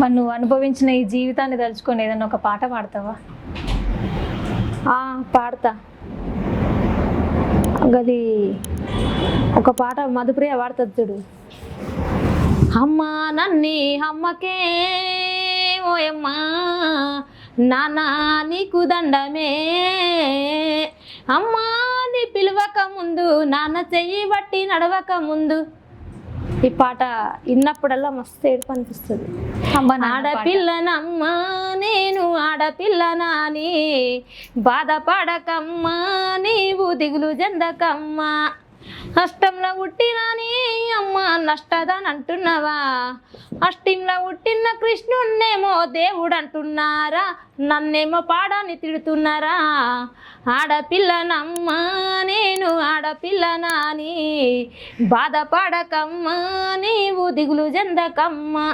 మరి నువ్వు అనుభవించిన ఈ జీవితాన్ని తలుచుకొని ఏదైనా ఒక పాట పాడతావా? ఆ, పాడతా. గది ఒక పాట మధుప్రియ పాడుతుంది చూడు. అమ్మా నన్ని అమ్మకే ఓయమ్మా నానా నీకు దండమే. అమ్మా నీ పిలవక ముందు నాన్న చెయ్యి బట్టి నడవక ముందు ఈ పాట విన్నప్పుడల్లా మస్తు ఏడుపు అనిపిస్తుంది. ఆడపిల్లనమ్మా నేను ఆడపిల్లనాని బాధపడకమ్మా నీవు దిగులు చెందకమ్మా. అష్టంలో పుట్టినాని అమ్మ నష్టదని అంటున్నావా? అష్టంలో పుట్టిన కృష్ణున్నేమో దేవుడు అంటున్నారా? నన్నేమో పాడాని తిడుతున్నారా? ఆడపిల్లనమ్మా ఆడపిల్లనాని బాధపడకమ్మా నీవు దిగులు చెందకమ్మా.